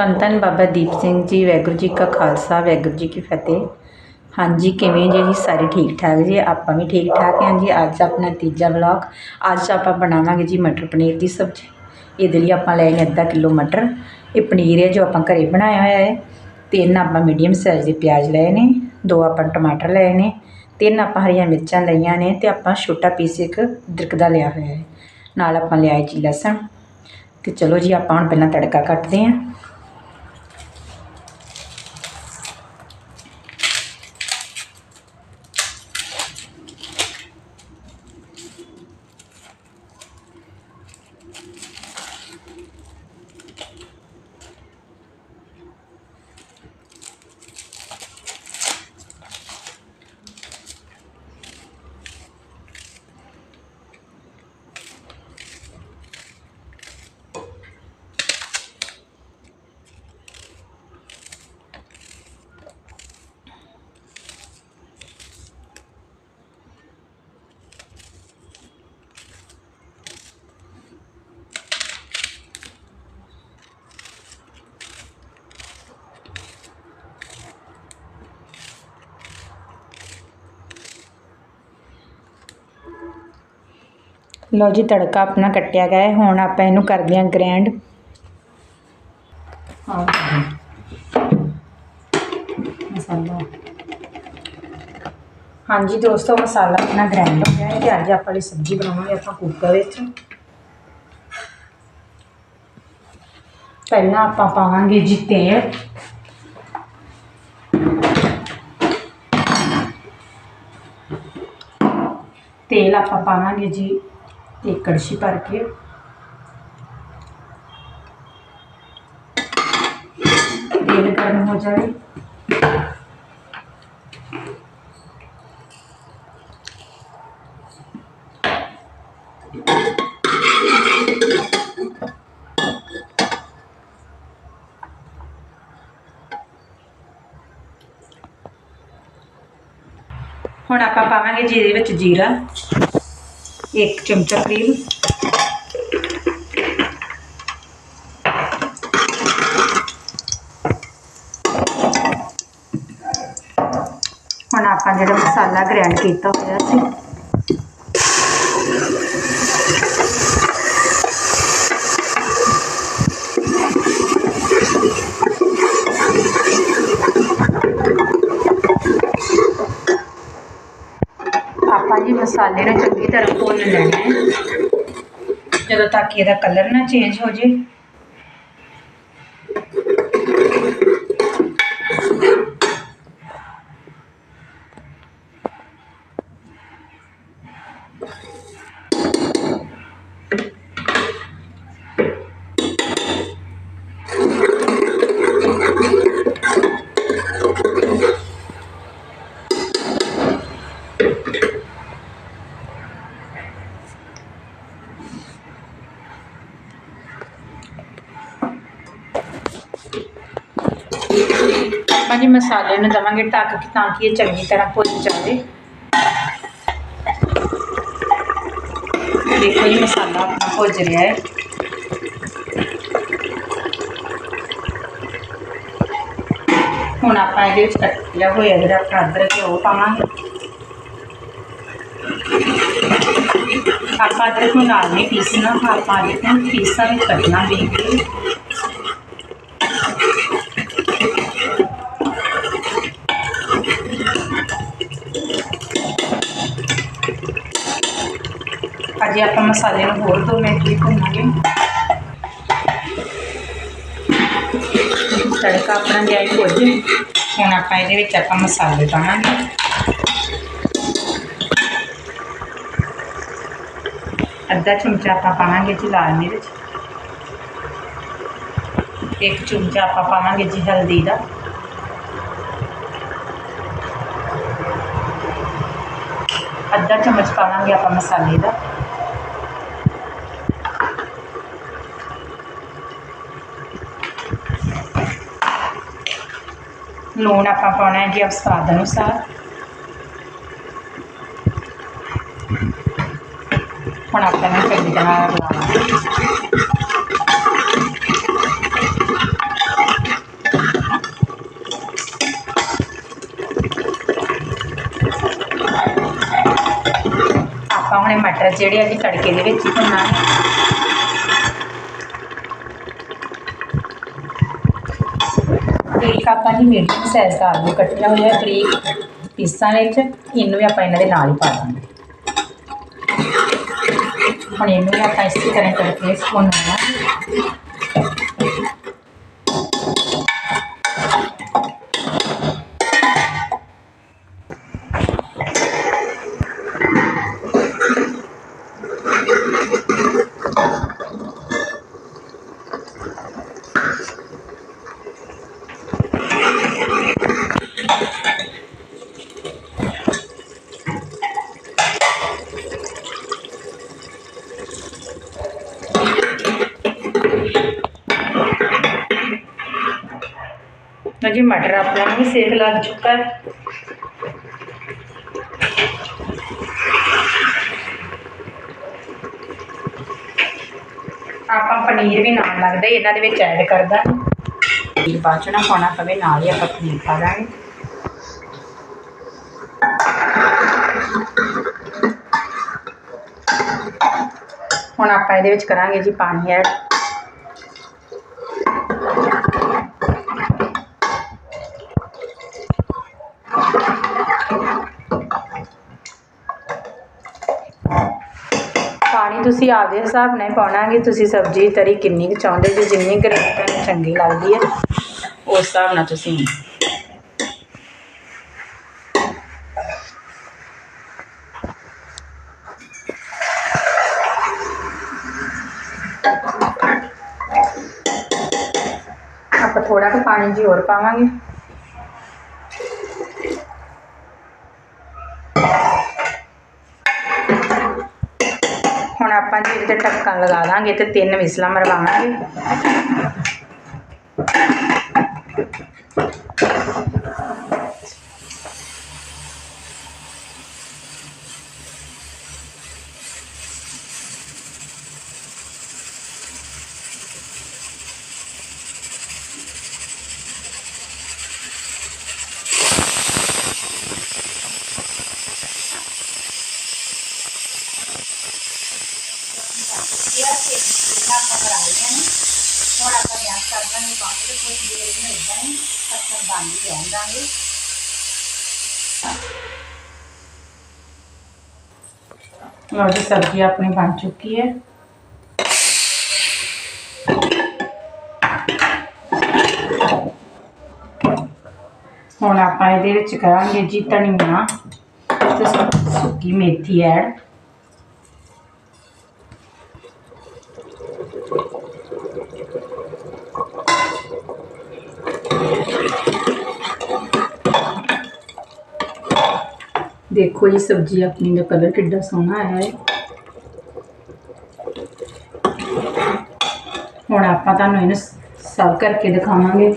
ਧੰਨ ਧੰਨ ਬਾਬਾ ਦੀਪ ਸਿੰਘ ਜੀ, ਵਾਹਿਗੁਰੂ ਜੀ ਕਾ ਖਾਲਸਾ, ਵਾਹਿਗੁਰੂ ਜੀ ਕੀ ਫਤਿਹ। ਹਾਂਜੀ, ਕਿਵੇਂ ਜੀ? ਜੀ ਸਾਰੇ ਠੀਕ ਠਾਕ ਜੀ? ਆਪਾਂ ਵੀ ਠੀਕ ਠਾਕ ਹਾਂ ਜੀ। ਅੱਜ ਆਪਣਾ ਤੀਜਾ ਵਲੌਗ। ਅੱਜ ਆਪਾਂ ਬਣਾਵਾਂਗੇ ਜੀ ਮਟਰ ਪਨੀਰ ਦੀ ਸਬਜ਼ੀ। ਇਹਦੇ ਲਈ ਆਪਾਂ ਲਏ ਨੇ ਅੱਧਾ ਕਿਲੋ ਮਟਰ। ਇਹ ਪਨੀਰ ਹੈ ਜੋ ਆਪਾਂ ਘਰੇ ਬਣਾਇਆ ਹੋਇਆ ਹੈ। ਤਿੰਨ ਆਪਾਂ ਮੀਡੀਅਮ ਸਾਈਜ਼ ਦੇ ਪਿਆਜ਼ ਲਏ ਨੇ। ਦੋ ਆਪਾਂ ਟਮਾਟਰ ਲਏ ਨੇ। ਤਿੰਨ ਆਪਾਂ ਹਰੀਆਂ ਮਿਰਚਾਂ ਲਈਆਂ ਨੇ ਤੇ ਆਪਾਂ ਛੋਟਾ ਪੀਸ ਇੱਕ ਅਦਰਕ ਦਾ ਲਿਆ ਹੋਇਆ ਹੈ। ਨਾਲ ਆਪਾਂ ਲਿਆ ਜੀ ਲਸਣ। ਤੇ ਚਲੋ ਜੀ ਆਪਾਂ ਹੁਣ ਪਹਿਲਾਂ ਤੜਕਾ ਕੱਟਦੇ ਹਾਂ। ਲਓ ਜੀ, ਤੜਕਾ ਆਪਣਾ ਕੱਟਿਆ ਗਿਆ ਹੈ। ਹੁਣ ਆਪਾਂ ਇਹਨੂੰ ਕਰਦੇ ਹਾਂ ਗ੍ਰੈਂਡ ਮਸਾਲਾ। ਹਾਂਜੀ ਦੋਸਤੋ, ਮਸਾਲਾ ਆਪਣਾ ਗ੍ਰੈਂਡ ਹੋ ਗਿਆ ਹੈ ਤੇ ਅੱਜ ਆਪਾਂ ਲਈ ਸਬਜ਼ੀ ਬਣਾਵਾਂਗੇ ਆਪਾਂ ਕੁੱਕਰ ਵਿੱਚ। ਪਹਿਲਾਂ ਆਪਾਂ ਪਾਵਾਂਗੇ ਜੀ ਤੇਲ। ਤੇਲ ਆਪਾਂ ਪਾਵਾਂਗੇ ਜੀ ਇੱਕ ਕੜਛੀ ਭਰ ਕੇ। ਤੇਲ ਗਰਮ ਹੋ ਜਾਵੇ। ਹੁਣ ਆਪਾਂ ਪਾਵਾਂਗੇ ਜੀ ਇਹਦੇ ਵਿੱਚ ਜੀਰਾ। ਇੱਕ ਚਮਚਾ ਕਰੀਮ ਹੁਣ ਆਪਾਂ ਜਿਹੜਾ ਮਸਾਲਾ ਗ੍ਰਾਈਂਡ ਕੀਤਾ ਹੋਇਆ ਸੀ ਆਪਾਂ ਮਸਾਲੇ ਨੂੰ ਚੰਗੀ ਤਰ੍ਹਾਂ ਭੁੰਨ ਲੈਣਾ ਹੈ ਜਦੋਂ ਤੱਕ ਇਹਦਾ ਕਲਰ ਨਾ ਚੇਂਜ ਹੋ ਜੇ। ਆਪਾਂ ਜੀ ਮਸਾਲੇ ਨੂੰ ਦਵਾਂਗੇ, ਢੱਕ ਕੇ ਤਾਂ ਕਿ ਇਹ ਚੰਗੀ ਤਰ੍ਹਾਂ ਭੁੱਜ ਜਾਵੇ। ਦੇਖੋ ਜੀ, ਮਸਾਲਾ ਆਪਣਾ ਭੁੱਜ ਰਿਹਾ ਹੈ। ਹੁਣ ਆਪਾਂ ਇਹਦੇ ਵਿੱਚ ਕੱਟਿਆ ਹੋਇਆ ਜਿਹੜਾ ਆਪਣਾ ਅਦਰਕ ਉਹ ਪਾਵਾਂਗੇ। ਆਪਾਂ ਅਦਰਕ ਨੂੰ ਨਾਲ ਨਹੀਂ ਪੀਸਣਾ, ਆਪਾਂ ਅਦਰਕ ਨੂੰ ਪੀਸਾਂ ਵਿੱਚ ਕੱਟਣਾ ਬਿਲਕੁਲ ਅਜੇ ਆਪਾਂ ਮਸਾਲੇ ਨੂੰ ਹੋਰ ਦੋ ਮਿੰਟ ਲਈ ਭੁੰਨਾਂਗੇ। ਤੜਕਾ ਆਪਣਾ ਗਿਆ ਹੀ ਹੁਣ ਆਪਾਂ ਇਹਦੇ ਵਿੱਚ ਆਪਾਂ ਮਸਾਲੇ ਪਾਵਾਂਗੇ। ਅੱਧਾ ਚਮਚਾ ਆਪਾਂ ਪਾਵਾਂਗੇ ਜੀ ਲਾਲ ਮਿਰਚ। ਇੱਕ ਚਮਚਾ ਆਪਾਂ ਪਾਵਾਂਗੇ ਜੀ ਹਲਦੀ ਦਾ। ਅੱਧਾ ਚਮਚ ਪਾਵਾਂਗੇ ਆਪਾਂ ਮਸਾਲੇ ਦਾ। ਲੂਣ ਆਪਾਂ ਪਾਉਣਾ ਹੈ ਜੀ ਸਵਾਦ ਅਨੁਸਾਰ। ਹੁਣ ਆਪਾਂ ਨੂੰ ਚੰਗੀ ਤਰ੍ਹਾਂ ਰਲਾਉਣਾ। ਆਪਾਂ ਹੁਣੇ ਮਟਰ ਜਿਹੜੇ ਆ ਜੀ ਤੜਕੇ ਦੇ ਵਿੱਚ ਭੁੰਨਾਂਗੇ ਇੱਕ ਆਪਾਂ ਜੀ ਮੀਡੀਅਮ ਸਾਈਜ਼ ਦਾ ਆਲੂ ਕੱਟਿਆ ਹੋਇਆ ਬਰੀਕ ਪੀਸਾਂ ਵਿੱਚ, ਇਹਨੂੰ ਵੀ ਆਪਾਂ ਇਹਨਾਂ ਦੇ ਨਾਲ ਹੀ ਪਾ ਦਾਂਗੇ। ਹੁਣ ਇਹਨੂੰ ਵੀ ਆਪਾਂ ਇਸੇ ਤਰ੍ਹਾਂ ਕਰਕੇ ਭੁੰਨਣਾ। ਲਓ ਜੀ ਮਟਰ ਆਪਣਾ ਵੀ ਸੇਕ ਲੱਗ ਚੁੱਕਾ ਹੈ। ਆਪਾਂ ਪਨੀਰ ਵੀ ਨਾਲ ਲੱਗਦਾ ਇਹਨਾਂ ਦੇ ਵਿੱਚ ਐਡ ਕਰਦਾ। ਪਨੀਰ ਬਾਅਦ 'ਚ ਨਾ ਪਾਉਣਾ ਪਵੇ, ਨਾਲ ਹੀ ਆਪਾਂ ਪਨੀਰ ਪਾ ਦਾਂਗੇ। ਹੁਣ ਆਪਾਂ ਇਹਦੇ ਵਿੱਚ ਕਰਾਂਗੇ ਜੀ ਪਾਣੀ ਐਡ ਪਾਣੀ ਤੁਸੀਂ ਆਪਦੇ ਹਿਸਾਬ ਨਾਲ ਹੀ ਪਾਉਣਾ ਕਿ ਤੁਸੀਂ ਸਬਜ਼ੀ ਤਰੀ ਕਿੰਨੀ ਕੁ ਚਾਹੁੰਦੇ ਜੇ ਜਿੰਨੀ ਗ੍ਰੇਵੀ ਤੁਹਾਨੂੰ ਚੰਗੀ ਲੱਗਦੀ ਹੈ। ਉਸ ਹਿਸਾਬ ਨਾਲ ਤੁਸੀਂ ਆਪਾਂ ਥੋੜਾ ਕੁ ਪਾਣੀ ਜੀ ਹੋਰ ਪਾਵਾਂਗੇ ਹੁਣ ਆਪਾਂ ਜੀ ਇਹਦੇ ਤੇ ਢੱਕਣ ਲਗਾ ਦਾਂਗੇ ਜਿਹੜਾ ਆਪਾਂ ਨੇ ਹੁਣ ਆਪਾਂ ਗੈਸ ਕਰ ਦਾਂਗੇ ਬੰਦ ਤੇ ਕੁਝ ਦੇਰ ਨੂੰ ਇਦਾਂ ਹੀ ਪੱਤਰ ਬੰਦ ਹੀ ਰਹਿਣ ਦਾਂਗੇ ਲਓ ਜੀ, ਸਬਜ਼ੀ ਆਪਣੀ ਬਣ ਚੁੱਕੀ ਹੈ। ਹੁਣ ਆਪਾਂ ਇਹਦੇ ਵਿੱਚ ਕਰਾਂਗੇ ਜੀ ਧਨੀਆ ਤੇ ਸੁੱਕੀ ਮੇਥੀ ਐਡ। ਦੇਖੋ ਜੀ, ਸਬਜ਼ੀ ਆਪਣੀ ਦਾ ਕਲਰ ਕਿੱਡਾ ਸੋਹਣਾ ਆਇਆ ਹੈ ਹੁਣ ਆਪਾਂ ਤੁਹਾਨੂੰ ਇਹਨੂੰ ਸਰਵ ਕਰਕੇ ਦਿਖਾਵਾਂਗੇ।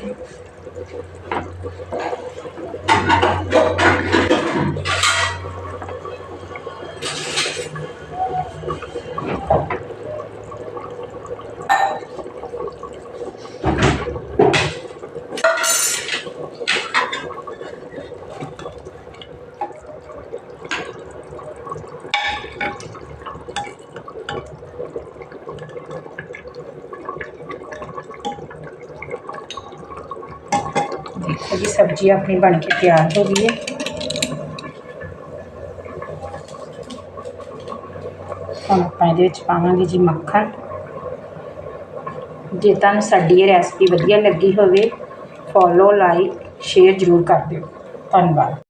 ਦੇਖੋ ਜੀ, ਸਬਜ਼ੀ ਆਪਣੀ ਬਣ ਕੇ ਤਿਆਰ ਹੋ ਗਈ ਹੈ। ਹੁਣ ਆਪਾਂ ਇਹਦੇ ਵਿੱਚ ਪਾਵਾਂਗੇ ਜੀ ਮੱਖਣ। ਜੇ ਤੁਹਾਨੂੰ ਸਾਡੀ ਇਹ ਰੈਸਪੀ ਵਧੀਆ ਲੱਗੀ ਹੋਵੇ ਫੋਲੋ ਲਾਈਕ ਸ਼ੇਅਰ ਜ਼ਰੂਰ ਕਰ ਦਿਓ। ਧੰਨਵਾਦ।